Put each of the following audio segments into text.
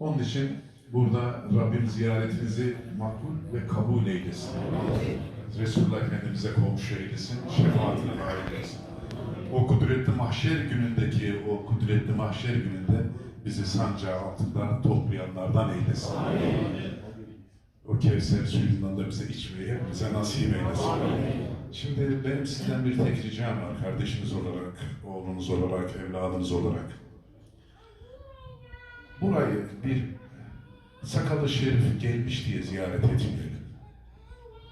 Onun için burada Rabbim ziyaretinizi makbul ve kabul eylesin. Resulullah Efendimiz'e komşu eylesin, şefaatine nail eylesin. O kudretli mahşer günündeki o kudretli mahşer gününde bizi sancağı altında toplayanlardan eylesin. O Kevser suyundan da bize içmeyi hepimize nasip eylesin. Şimdi benim sizden bir tek ricam var kardeşiniz olarak, oğlunuz olarak, evladınız olarak. Burayı bir sakalı şerif gelmiş diye ziyaret etmeyelim.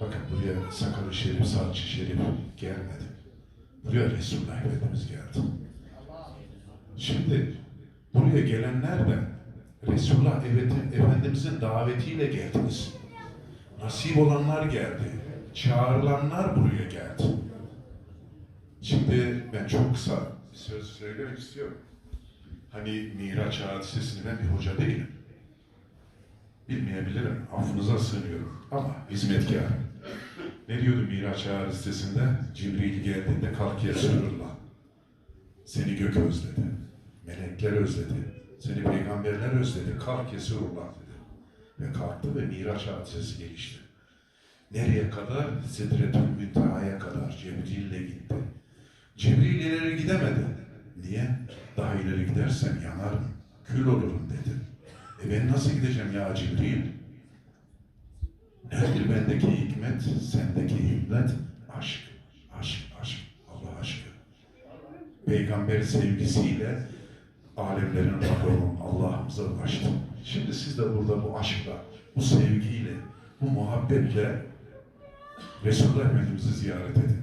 Bakın buraya sakalı şerif, saçı şerif gelmedi. Buraya Resulullah Efendimiz geldi. Şimdi buraya gelenler de Resulullah Efendi- Efendimizin davetiyle geldiniz. Nasip olanlar geldi. Çağrılanlar buraya geldi. Şimdi ben çok kısa bir söz söylemek istiyorum. Hani Miraç hadisesini ben bir hoca değilim. Bilmeyebilirim. Affınıza sığınıyorum. Ama hizmetkarım. Ne diyordu Miraç hadisesinde? Cibril geldiğinde kalk Resulullah. Seni gök özledi. Melekler özledi. Seni peygamberler özledi. Kalk Resulullah dedi. Ve kalktı ve Miraç hadisesi gelişti. Nereye kadar? Sidretül Münteha'ya kadar Cibril'le gitti. Cibril ileri gidemedi. Niye? Daha ileri gidersem yanarım, kül olurum dedi. E ben nasıl gideceğim ya Cibril? Nedir bendeki hikmet, sendeki himmet? Aşk, aşk, aşk, Allah aşkı. Peygamber sevgisiyle alemlerin Rabbi Allah'ımıza ulaştı. Şimdi siz de burada bu aşkla, bu sevgiyle, bu muhabbetle Resulullah Efendimiz'i ziyaret edin.